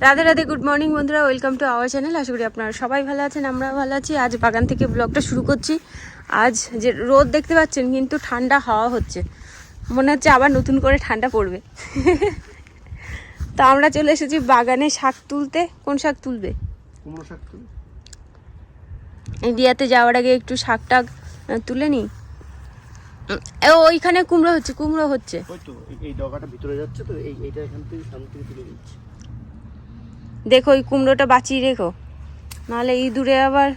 Radhe Radhe good morning বন্ধুরা welcome to our channel আশা করি আপনারা সবাই ভালো আছেন আমরা ভালো আছি। আজ বাগান থেকে ব্লগটা শুরু করছি। আজ যে রোদ দেখতে পাচ্ছেন কিন্তু ঠান্ডা হাওয়া হচ্ছে। মনে হচ্ছে আবার নতুন করে ঠান্ডা পড়বে। তো আমরা চলে এসেছি বাগানে শাক তুলতে। কোন শাক তুলবে? ইন্ডিয়াতে যাওয়ার আগে একটু শাক টাক তুলে নিই। ওইখানে কুমড়ো হচ্ছে কুমড়ো হচ্ছে। এই- এই ডগাটা ভিতরে যাচ্ছে তো এইটা এখান থেকে সামনে থেকে তুলে দিচ্ছি দেখো ওই কুমড়োটা বাঁচিয়ে রেখো। নাহলে ইঁদুরে আবার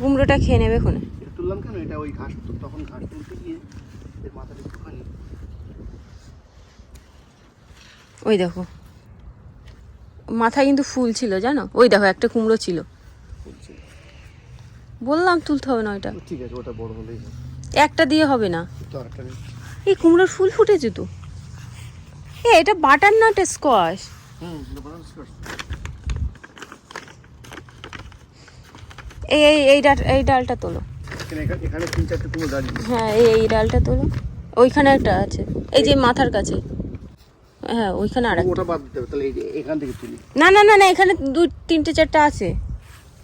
কুমড়োটা খেয়ে নেবে খুনে। তুললাম কেন? এটা ওই ঘাস তখন ঘাস তুলতে গিয়ে মাথাটা একটুখানি। ওই দেখো। মাথায় কিন্তু ফুল ছিল জানো? ওই দেখো একটা কুমড়ো ছিল। বললাম তুলতে হবে না ওইটা। ঠিক আছে ওটা বড় হলেই একটা দিয়ে হবে না। এই কুমড়োর ফুল ফুটেছে তো। এ এটা বাটার নাট স্কোয়াশ। এই এই এই ডাল এই ডালটা তোলো। এখানে তিন চারটে কুমড়ো দাঁড়িয়ে হ্যাঁ এই এই ডালটা তোলো। ওইখানে একটা আছে। এই যে মাথার কাছে। হ্যাঁ ওইখানে আর একটা। ওটা বাদ দিতে হবে তাহলে এখান থেকে তুলি। না না না না এখানে দুই তিনটে চারটা আছে।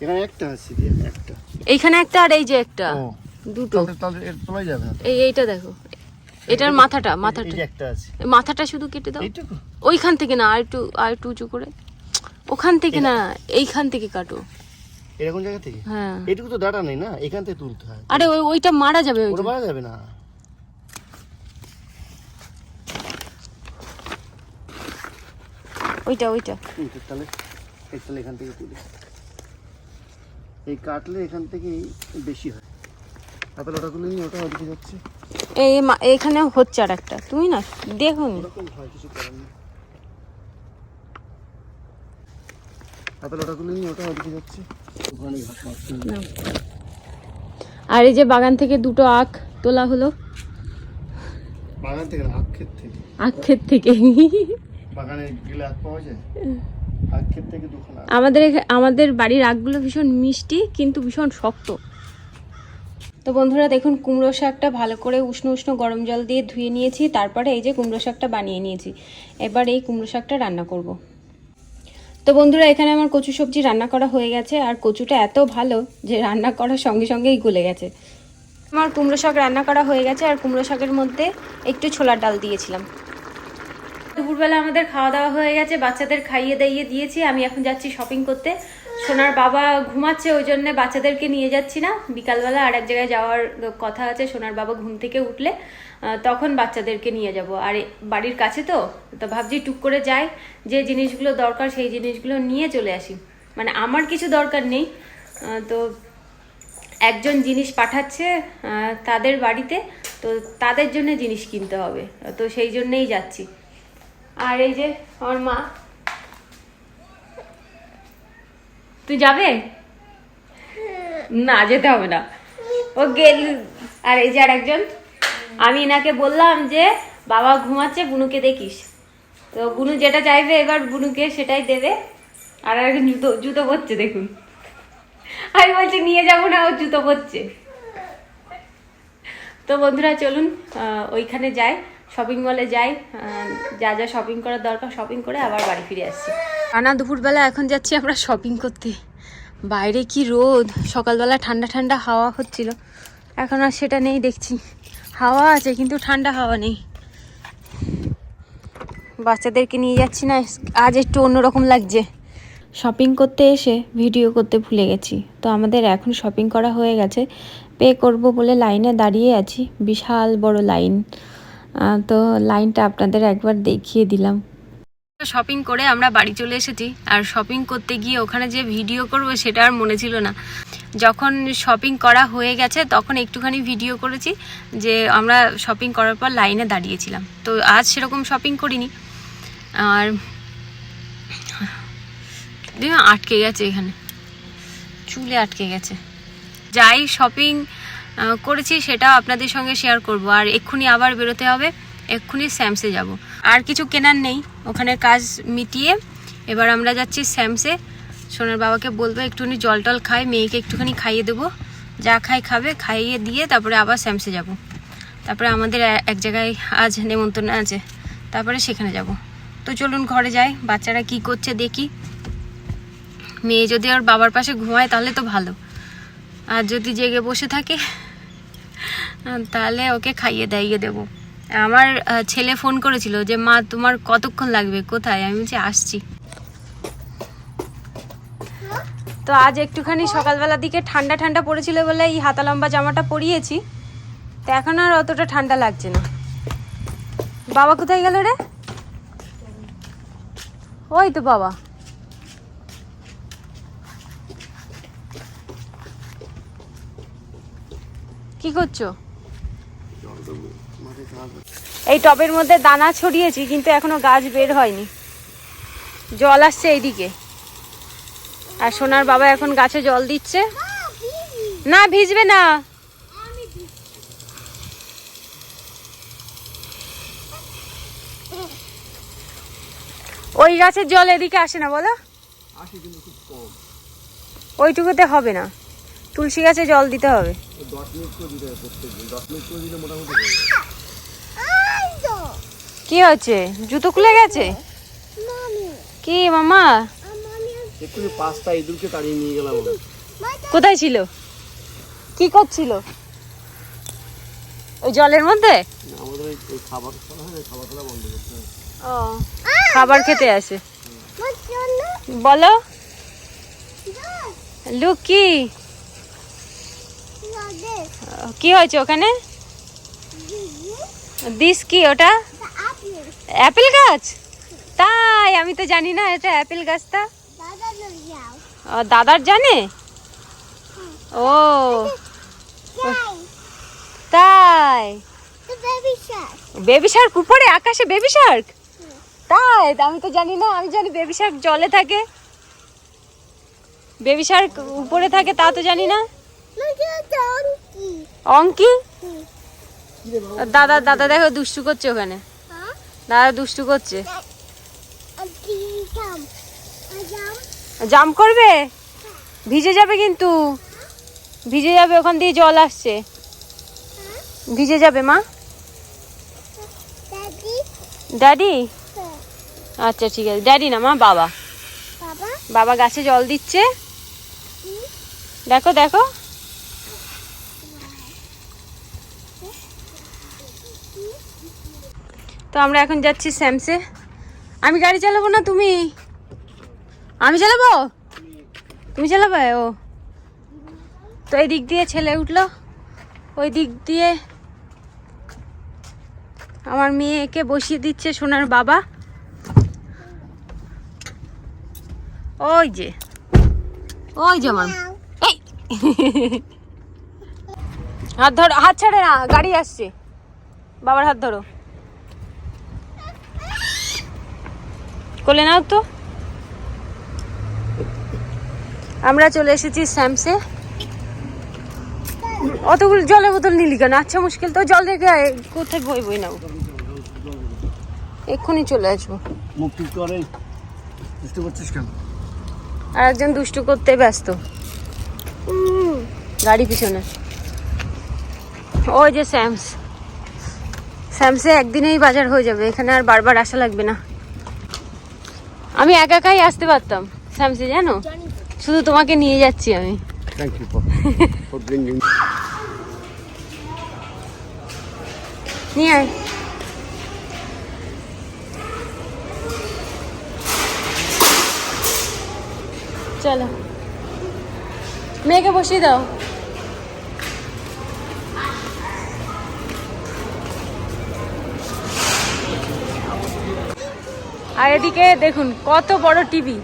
এখানে একটা আছে একটা। এইখানে একটা আর এই যে একটা। দুটো। তাহলে এর তোলাই যাবে এই এইটা দেখো। এটার মাথাটা মাথাটা। মাথাটা শুধু কেটে দাও। ওইখান থেকে না আর একটু আর একটু উঁচু করে। ওখান থেকে না এইখান থেকে কাটো। এরকম জায়গা থেকে? হ্যাঁ। এইটুকু তো ডাটা নেই না এখান থেকে তুলতে হয়। আরে ওই ওইটা মারা যাবে ওই ওটা যে। মারা যাবে না। ওইটা ওইটা। তাহলে তাহলে এখান থেকে তুলি। এই কাটলে এখান থেকে বেশি হয়। তারপরে ওটা তুলে নিয়ে ওটা ওদিকে যাচ্ছে। এই এইখানে হচ্ছে আর একটা তুমি না দেখো নি ওরকম কিছু করার নেই তারপরে ওটা তুলে নিয়ে ওটা ওদিকে যাচ্ছে। ওখানে ঘাস মারতে হবে। নাও। আর এই যে বাগান থেকে দুটো আখ তোলা হলো। বাগান থেকে আখ ক্ষেত থেকে। আখ ক্ষেত থেকে। বাগানে গেলে আখ পাওয়া যায়? আখ ক্ষেত থেকে দুখানা আখ। আমাদের এখা- আমাদের বাড়ির আখগুলো ভীষণ মিষ্টি কিন্তু ভীষণ শক্ত। তো বন্ধুরা দেখুন, কুমড়ো শাকটা ভালো করে উষ্ণ উষ্ণ গরম জল দিয়ে ধুয়ে নিয়েছি, তারপরে এই যে কুমড়ো শাকটা বানিয়ে নিয়েছি। এবার এই কুমড়ো শাকটা রান্না করব। তো বন্ধুরা, এখানে আমার কচু সবজি রান্না করা হয়ে গেছে, আর কচুটা এত ভালো যে রান্না করার সঙ্গে সঙ্গেই গলে গেছে। আমার কুমড়ো শাক রান্না করা হয়ে গেছে, আর কুমড়ো শাকের মধ্যে একটু ছোলার ডাল দিয়েছিলাম। দুপুরবেলা আমাদের খাওয়া দাওয়া হয়ে গেছে, বাচ্চাদের খাইয়ে দাইয়ে দিয়েছি, আমি এখন যাচ্ছি শপিং করতে। সোনার বাবা ঘুমাচ্ছে, ওই জন্য বাচ্চাদেরকে নিয়ে যাচ্ছি না। বিকালবেলা আর এক জায়গায় যাওয়ার কথা আছে, সোনার বাবা ঘুম থেকে উঠলে তখন বাচ্চাদেরকে নিয়ে যাব। আর বাড়ির কাছে তো তো ভাবছি টুক করে যাই, যে জিনিসগুলো দরকার সেই জিনিসগুলো নিয়ে চলে আসি। মানে আমার কিছু দরকার নেই। তো একজন জিনিস পাঠাচ্ছে তাদের বাড়িতে, তো তাদের জন্য জিনিস কিনতে হবে। তো সেই জন্যেই যাচ্ছি। আর এই যে, আমার মা তুই যাবে? না, যেতে হবে না। ও গেল। আর এই যে আর একজন। আমি এনাকে বললাম যে, বাবা ঘুমাচ্ছে বুনুকে দেখিস। তো বুনু যেটা চাইবে এবার বুনুকে সেটাই দেবে। আর একজন জুতো জুতো পরছে, দেখুন। আমি বলছি, নিয়ে যাব না, ও জুতো পরছে। তো বন্ধুরা, চলুন ওইখানে যাই শপিং মলে যাই যা যা শপিং করার দরকার শপিং করে আবার বাড়ি ফিরে আসছি। টানা দুপুরবেলা এখন যাচ্ছি আমরা শপিং করতে। বাইরে কি রোদ? সকালবেলা ঠান্ডা ঠান্ডা হাওয়া হচ্ছিল। এখন আর সেটা নেই দেখছি। হাওয়া আছে কিন্তু ঠান্ডা হাওয়া নেই। বাচ্চাদেরকে নিয়ে যাচ্ছি না, আজ একটু অন্যরকম লাগছে। শপিং করতে এসে ভিডিও করতে ভুলে গেছি। তো আমাদের এখন শপিং করা হয়ে গেছে। পে করব বলে লাইনে দাঁড়িয়ে আছি। বিশাল বড় লাইন তো লাইনটা আপনাদের একবার দেখিয়ে দিলাম। শপিং করে আমরা বাড়ি চলে এসেছি। আর শপিং করতে গিয়ে ওখানে যে ভিডিও করব সেটা আর মনে ছিল না। যখন শপিং করা হয়ে গেছে, তখন একটুখানি ভিডিও করেছি যে আমরা শপিং করার পর লাইনে দাঁড়িয়েছিলাম। তো আজ সেরকম শপিং করিনি। আর আটকে গেছে এখানে। চুলে আটকে গেছে। যাই শপিং করেছি সেটা আপনাদের সঙ্গে শেয়ার করব। আর এক্ষুনি আবার বেরোতে হবে। এক্ষুনি স্যামসে যাব। আর কিছু কেনার নেই। ওখানে কাজ মিটিয়ে এবার আমরা যাচ্ছি স্যামসে। সোনার বাবাকে বলব একটুখানি জল টল খায় মেয়েকে একটুখানি খাইয়ে দেবো। যা খাই খাবে, খাইয়ে দিয়ে তারপরে আবার স্যামসে যাব। তারপরে আমাদের এক জায়গায় আজ নেমন্তন্ন আছে। তারপরে সেখানে যাব। তো চলুন ঘরে যাই, বাচ্চারা কি করছে দেখি। মেয়ে যদি ওর বাবার পাশে ঘুমায় তাহলে তো ভালো। আর যদি জেগে বসে থাকে, তাহলে ওকে খাইয়ে দাইয়ে দেবো। আমার ছেলে ফোন করেছিল যে, মা, তোমার কতক্ষণ লাগবে? কোথায়? আমি বলছি, আসছি। তো আজ একটুখানি সকালবেলার দিকে ঠান্ডা ঠান্ডা পড়েছিল বলে এই হাতা লম্বা জামাটা পরিয়েছি। তো এখন আর অতটা ঠান্ডা লাগছে না। বাবা কোথায় গেল রে? ওই তো বাবা। কি করছ? এই টবের মধ্যে দানা ছড়িয়েছি কিন্তু এখনও গাছ বের হয়নি। জল আসছে এইদিকে। আর সোনার বাবা এখন গাছে জল দিচ্ছে। না ভিজবে না। ওই গাছের জল এদিকে আসে না বলো? ওইটুকুতে হবে না। তুলসী গাছে জল দিতে হবে। দশ মিনিট করে দিতে হবে প্রত্যেকদিন। দশ মিনিট করে দিলে মোটামুটি। কি হচ্ছে জুতো খুলে গেছে? কি মামা? এক্ষুনি পাঁচটা ইঁদুরকে তাড়িয়ে নিয়ে গেলাম কোথায় ছিল? কি করছিল? ওই জলের মধ্যে? খাবার খেতে আসে। বলো। লুক। কি কি হয়েছে ওখানে? দিস কি ওটা? অ্যাপেল গাছ? তাই, আমি তো জানি না এটা অ্যাপেল গাছটা। দাদার জানে? ও। তাই। বেবি শার্ক উপরে, আকাশে বেবি শার্ক তাই, আমি তো জানি না, আমি জানি বেবি শার্ক জলে থাকে। বেবি শার্ক উপরে থাকে, তা তো জানি না। অঙ্কি? দাদা দাদা, দেখো, দুষ্টু করছে ওখানে। দাদা দুষ্টু করছে। জাম্প করবে? ভিজে যাবে কিন্তু। ভিজে যাবে ওখান দিয়ে জল আসছে। ভিজে যাবে মা। ড্যাডি? আচ্ছা ঠিক আছে। ড্যাডি না মা বাবা? বাবা গাছে জল দিচ্ছে। দেখো দেখো। তো আমরা এখন যাচ্ছি স্যামসে। আমি গাড়ি চালাবো না তুমি? আমি চালাবো? তুমি চালাবে? ও। তো এই দিক দিয়ে ছেলে উঠল। ওই দিক দিয়ে আমার মেয়েকে বসিয়ে দিচ্ছে সোনার বাবা। ওই যে। ওই যে আমার হাত ধরো। হাত ছাড়ে না, গাড়ি আসছে। বাবার হাত ধরো। কোলে নাও তো। আমরা চলে এসেছি স্যামসে। অতগুলো জলের বোতল নিলি কেন? আচ্ছা মুশকিল তো জল রেখে আয়, কোথায় বই বই নাও? এক্ষুনি চলে আসব। মুক্তি করে বুঝতে পারছিস কেন? আর একজন দুষ্টু করতে ব্যস্ত। গাড়ি পিছনে। ওই যে স্যামস। স্যামসে একদিনেই বাজার হয়ে যাবে এখানে আর বারবার আসা লাগবে না। আমি একা একাই আসতে পারতাম। স্যামসে জানো? শুধু তোমাকে নিয়ে যাচ্ছি আমি। থ্যাংক ইউ ফর ফর নিয়ে আয়। চলো। মেয়েকে বসিয়ে দাও। আর এদিকে দেখুন কত বড় টিভি।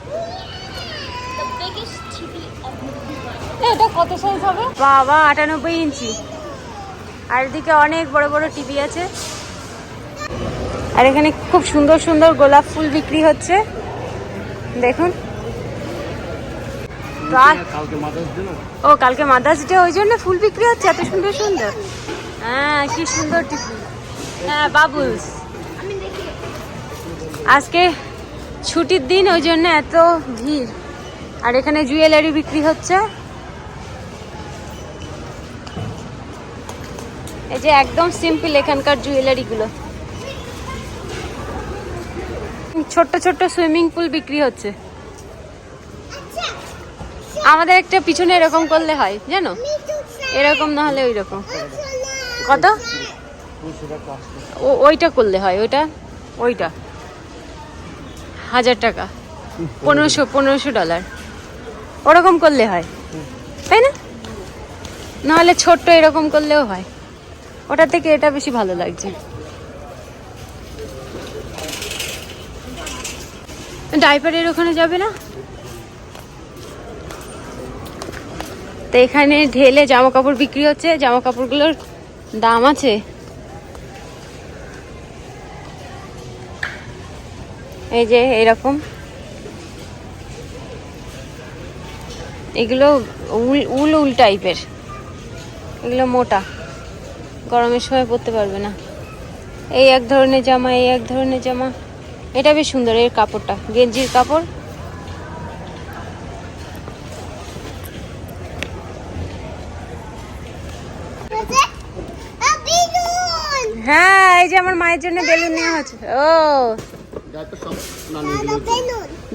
এটা কত সাইজ হবে? বাবা আটানব্বই ইঞ্চি। আর এদিকে অনেক বড় বড় টিভি আছে। আর এখানে খুব সুন্দর সুন্দর গোলাপ ফুল বিক্রি হচ্ছে। দেখুন। ও কালকে মাদার্স ডে ওই জন্য ফুল বিক্রি হচ্ছে এত সুন্দর সুন্দর। হ্যাঁ কি সুন্দর টিভি। হ্যাঁ বাবুলস। আজকে ছুটির দিন, ওই জন্য এত ভিড়। আর এখানে জুয়েলারি বিক্রি হচ্ছে। এই যে একদম সিম্পল এখানকার জুয়েলারিগুলো। ছোট্ট ছোট্ট সুইমিং পুল বিক্রি হচ্ছে। আমাদের একটা পিছনে এরকম করলে হয়, জানো? এরকম না হলে ওই রকম কত ওইটা করলে হয়, ওইটা? ওইটা। হাজার টাকা। পনেরোশো পনেরোশো ডলার ওরকম করলে হয়। তাই না? নাহলে ছোট্ট এরকম করলেও হয়। ওটা থেকে এটা বেশি ভালো লাগছে। ডাইপারের ওখানে যাবে না? তো এখানে ঢেলে জামা কাপড় বিক্রি হচ্ছে। জামা কাপড়গুলোর দাম আছে। এই যে এরকম। এগুলো উল উল উল টাইপের। এগুলো মোটা। গরমের সময় পরতে পারবে না। এই এক ধরনের জামা, এই এক ধরনের জামা। এটা বেশ সুন্দর এর কাপড়টা। গেঞ্জির কাপড়। হ্যাঁ এই যে আমার মায়ের জন্য বেলুন নেওয়া হচ্ছে। ও।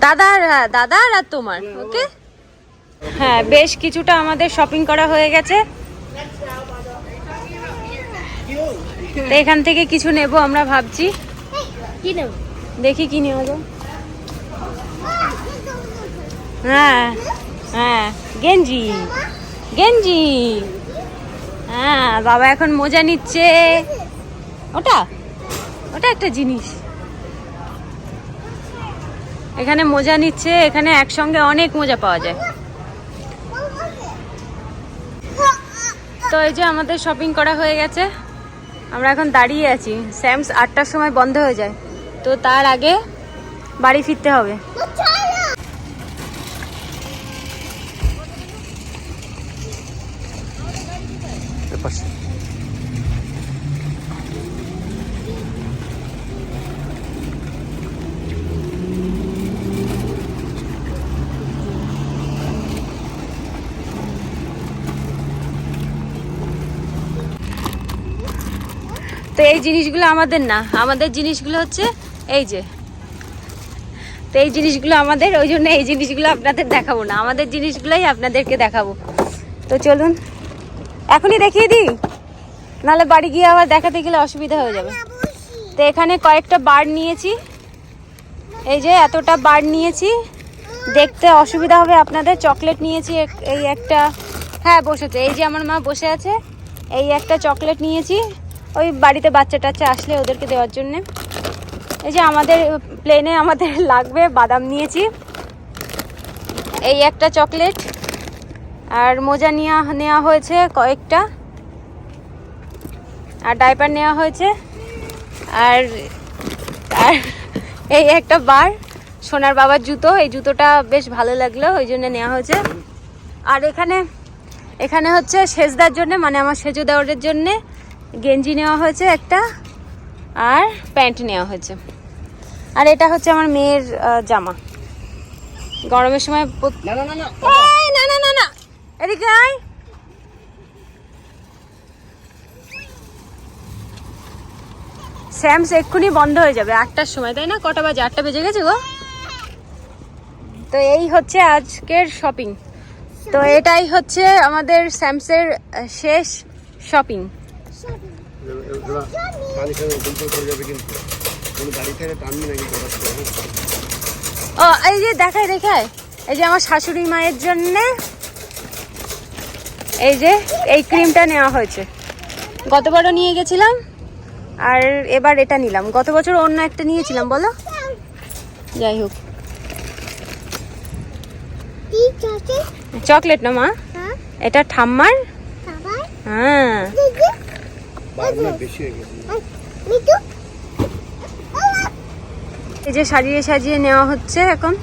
দাদার হ্যাঁ দাদার আর তোমার, ওকে? হ্যাঁ বেশ কিছুটা আমাদের শপিং করা হয়ে গেছে। তো এখান থেকে কিছু নেব আমরা ভাবছি। কি নেব দেখি কি নেওয়া যায়। হ্যাঁ হ্যাঁ গেঞ্জি গেঞ্জি। হ্যাঁ বাবা এখন মোজা নিচ্ছে। ওটা ওটা একটা জিনিস। এখানে মোজা নিচ্ছে, এখানে একসঙ্গে অনেক মোজা পাওয়া যায়। তো এই যে আমাদের শপিং করা হয়ে গেছে। আমরা এখন দাঁড়িয়ে আছি। স্যামস আটটার সময় বন্ধ হয়ে যায়। তো তার আগে বাড়ি ফিরতে হবে। তো এই জিনিসগুলো আমাদের না আমাদের জিনিসগুলো হচ্ছে এই যে। তো এই জিনিসগুলো আমাদের ওই জন্য এই জিনিসগুলো আপনাদের দেখাবো না আমাদের জিনিসগুলোই আপনাদেরকে দেখাবো। তো চলুন এখনই দেখিয়ে দিই নাহলে বাড়ি গিয়ে আবার দেখাতে গেলে অসুবিধা হয়ে যাবে। তো এখানে কয়েকটা বার্ড নিয়েছি এই যে এতটা বার্ড নিয়েছি দেখতে অসুবিধা হবে আপনাদের চকলেট নিয়েছি এই একটা হ্যাঁ বসেছে এই যে আমার মা বসে আছে এই একটা চকলেট নিয়েছি ওই বাড়িতে বাচ্চা টাচ্চা আসলে ওদেরকে দেওয়ার জন্যে। এই যে আমাদের প্লেনে আমাদের লাগবে বাদাম নিয়েছি। এই একটা চকলেট আর মোজা নেওয়া নেওয়া হয়েছে কয়েকটা। আর ডাইপার নেওয়া হয়েছে। আর আর এই একটা বার, সোনার বাবার জুতো। এই জুতোটা বেশ ভালো লাগল, ওই জন্য নেওয়া হয়েছে। আর এখানে এখানে হচ্ছে সেজদার জন্য মানে আমার সেজো দেওয়ারের জন্যে গেঞ্জি নেওয়া হয়েছে একটা আর প্যান্ট নেওয়া হয়েছে। আর এটা হচ্ছে আমার মেয়ের জামা। গরমের সময় না না না না এদিকে আয়। স্যামস এক্ষুনি বন্ধ হয়ে যাবে আটটার সময় তাই না? কটা বাজে? আটটা বেজে গেছে গো। তো এই হচ্ছে আজকের শপিং তো এটাই হচ্ছে আমাদের স্যামসের শেষ শপিং ওরা পানি খেয়ে দুলফল করে যাবে কিন্তু। কোনো গাড়ি থেকে টানবি না কিন্তু ও এই যে দেখায় দেখায় এই যে আমার শাশুড়ি মায়ের জন্যে এই যে এই ক্রিমটা নেওয়া হয়েছে। গতবারও নিয়ে গেছিলাম আর এবার এটা নিলাম। গত বছর অন্য একটা নিয়েছিলাম বলো? যাই হোক। চকলেট? না মা? হ্যাঁ। এটা ঠাম্মার? হ্যাঁ। বেশি হয়ে গেছে। এই যে সাজিয়ে সাজিয়ে নেওয়া হচ্ছে এখন।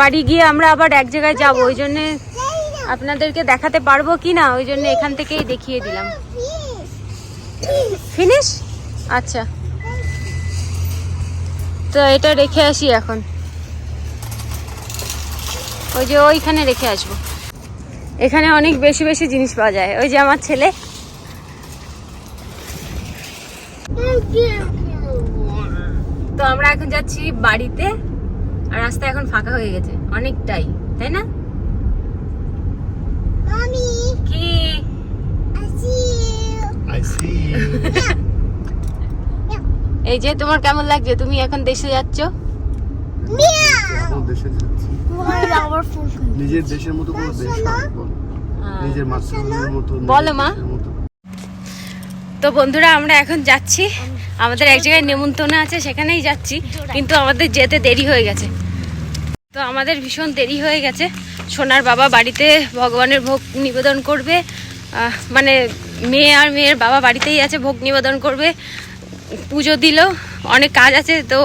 বাড়ি গিয়ে আমরা আবার এক জায়গায় যাব ওই জন্যে আপনাদেরকে দেখাতে পারব কি না ওই জন্য এখান থেকেই দেখিয়ে দিলাম। ফিনিশ? আচ্ছা। তো এটা রেখে আসি এখন। ওই যে ওইখানে রেখে আসব। এখানে অনেক বেশি বেশি জিনিস পাওয়া যায়। ওই যে আমার ছেলে। তো আমরা এখন যাচ্ছি বাড়িতে আর রাস্তা এখন ফাঁকা হয়ে গেছে অনেকটাই তাই না? কি? আসি। আই সি এই যে তোমার কেমন লাগছে? তুমি এখন দেশে যাচ্ছ? মিয়াও। দেশে যাচ্ছি। আমার ফোন নিজের দেশের মতো কোনো দেশ নিজের মাতৃভূমির মতো বলো, মা। তো বন্ধুরা, আমরা এখন যাচ্ছি। আমাদের এক জায়গায় নেমন্তন্ন আছে, সেখানেই যাচ্ছি। কিন্তু আমাদের যেতে দেরি হয়ে গেছে। তো আমাদের ভীষণ দেরি হয়ে গেছে। সোনার বাবা বাড়িতে ভগবানের ভোগ নিবেদন করবে। মানে মেয়ে আর মেয়ের বাবা বাড়িতেই আছে, ভোগ নিবেদন করবে। পুজো দিল, অনেক কাজ আছে, তো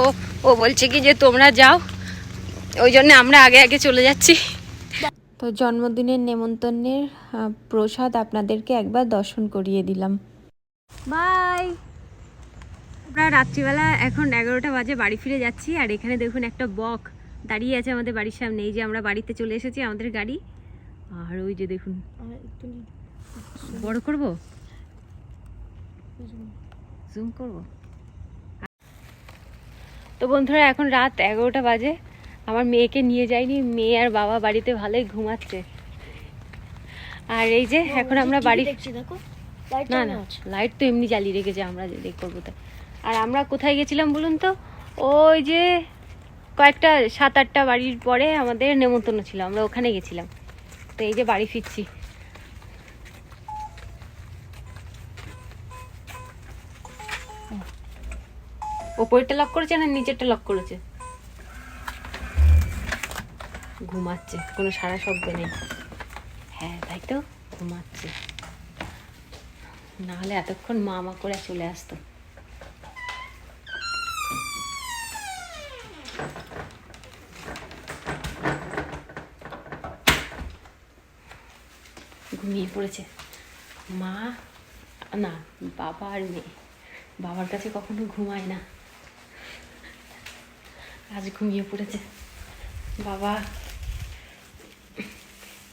ও বলছে কি যে তোমরা যাও। ওই জন্য আমরা আগে আগে চলে যাচ্ছি। তো জন্মদিনের নেমন্তন্নের প্রসাদ আপনাদেরকে একবার দর্শন করিয়ে দিলাম। বাই। আমরা রাত্রিবেলা এখন এগারোটা বাজে বাড়ি ফিরে যাচ্ছি আর এখানে দেখুন একটা বক দাঁড়িয়ে আছে আমাদের বাড়ির সামনে। এই যে আমরা বাড়িতে চলে এসেছি আমাদের গাড়ি। আর ওই যে দেখুন বড় করব? জুম করব? তো বন্ধুরা এখন রাত এগারোটা বাজে। আমার মেয়েকে নিয়ে যাইনি মেয়ে আর বাবা বাড়িতে ভালোই ঘুমাচ্ছে। আর এই যে এখন আমরা বাড়ি দেখছি দেখো। না না লাইট তো এমনি জ্বালিয়ে রেখেছে আমরা যে দেখ করব তাই আর আমরা কোথায় গেছিলাম বলুন তো? ওই যে কয়েকটা সাত আটটা বাড়ির পরে আমাদের নেমন্তন্ন ছিল আমরা ওখানে গেছিলাম। তো এই যে বাড়ি ফিরছি। ওপরটা লক করেছে না নিচেরটা লক করেছে? ঘুমাচ্ছে কোনো সারা শব্দ নেই। হ্যাঁ তাই তো? ঘুমাচ্ছে। না হলে এতক্ষণ মা মা করে চলে আসতো। ঘুমিয়ে পড়েছে। মা, না, বাবা আর মেয়ে। বাবার কাছে কখনো ঘুমায় না। আজ ঘুমিয়ে পড়েছে। বাবা,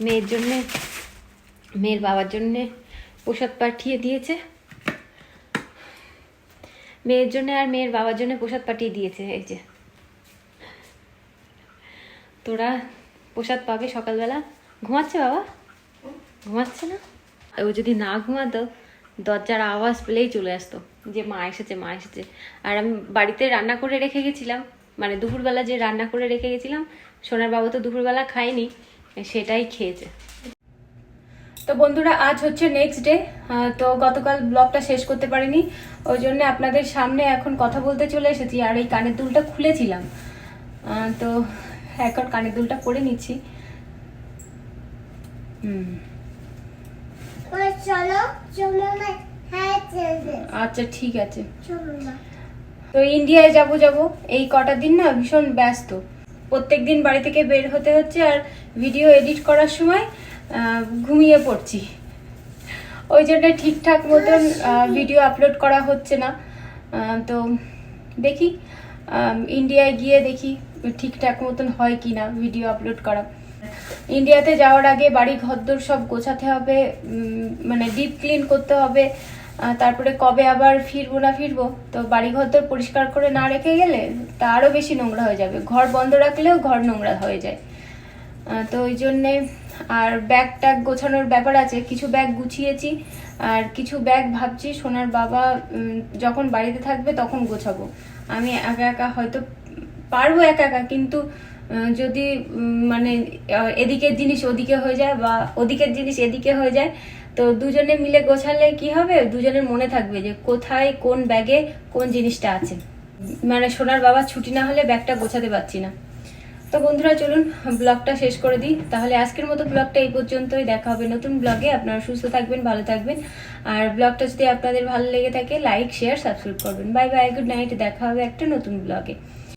মেয়ের জন্যে, মেয়ের বাবার জন্যে প্রসাদ পাঠিয়ে দিয়েছে। মেয়ের জন্য আর মেয়ের বাবার জন্য প্রসাদ পাঠিয়ে দিয়েছে, এই যে। তোরা প্রসাদ পাবে সকালবেলা। ঘুমাচ্ছে বাবা? ঘুমাচ্ছে না? ও যদি না ঘুমাতো, দরজার আওয়াজ পেলেই চলে আসতো, যে মা এসেছে মা এসেছে। আর আমি বাড়িতে রান্না করে রেখে গেছিলাম মানে দুপুরবেলা যে রান্না করে রেখে গেছিলাম সোনার বাবা তো দুপুরবেলা খায়নি, সেটাই খেয়েছে। তো বন্ধুরা আজ হচ্ছে নেক্সট ডে তো গতকাল ব্লগটা শেষ করতে পারিনি। ওই জন্য আপনাদের সামনে এখন কথা বলতে চলে এসেছি আর এই কানের দুলটা খুলেছিলাম। তো এখন কানের দুলটা পরে নিচ্ছি। হুম। হ্যাঁ আচ্ছা ঠিক আছে। তো ইন্ডিয়ায় যাব যাব। এই কটা দিন না ভীষণ ব্যস্ত। প্রত্যেক দিন বাড়ি থেকে বের হতে হচ্ছে আর ভিডিও এডিট করার সময় ঘুমিয়ে পড়ছি। ওই জন্য ঠিকঠাক মতন ভিডিও আপলোড করা হচ্ছে না। তো দেখি ইন্ডিয়ায় গিয়ে দেখি ঠিকঠাক মতন হয় কি না ভিডিও আপলোড করা। ইন্ডিয়াতে যাওয়ার আগে বাড়ি ঘরদোর সব গোছাতে হবে মানে ডিপ ক্লিন করতে হবে। তারপরে কবে আবার ফিরবো না ফিরবো, তো বাড়ি ঘরদোর পরিষ্কার করে না রেখে গেলে তা আরও বেশি নোংরা হয়ে যাবে। ঘর বন্ধ রাখলেও ঘর নোংরা হয়ে যায়। তো ওই জন্যে আর ব্যাগ ট্যাগ গোছানোর ব্যাপার আছে, কিছু ব্যাগ গুছিয়েছি, আর কিছু ব্যাগ ভাবছি সোনার বাবা যখন বাড়িতে থাকবে তখন গোছাবো। আমি একা একা হয়তো পারব একা একা, কিন্তু যদি মানে এদিকের জিনিস ওদিকে হয়ে যায় বা ওদিকের জিনিস এদিকে হয়ে যায়, তো দুজনে মিলে গোছালে কি হবে? দুজনের মনে থাকবে যে কোথায় কোন ব্যাগে কোন জিনিসটা আছে। মানে সোনার বাবা ছুটি না হলে ব্যাগটা গোছাতে পারছি না। তো বন্ধুরা, চলুন ব্লগটা শেষ করে দিই। তাহলে আজকের মতো ব্লগটা এই পর্যন্তই। দেখা হবে নতুন ব্লগে। আপনারা সুস্থ থাকবেন, ভালো থাকবেন। আর ব্লগটা যদি আপনাদের ভালো লেগে থাকে লাইক শেয়ার সাবস্ক্রাইব করবেন। বাই বাই গুড নাইট দেখা হবে একটা নতুন ব্লগে।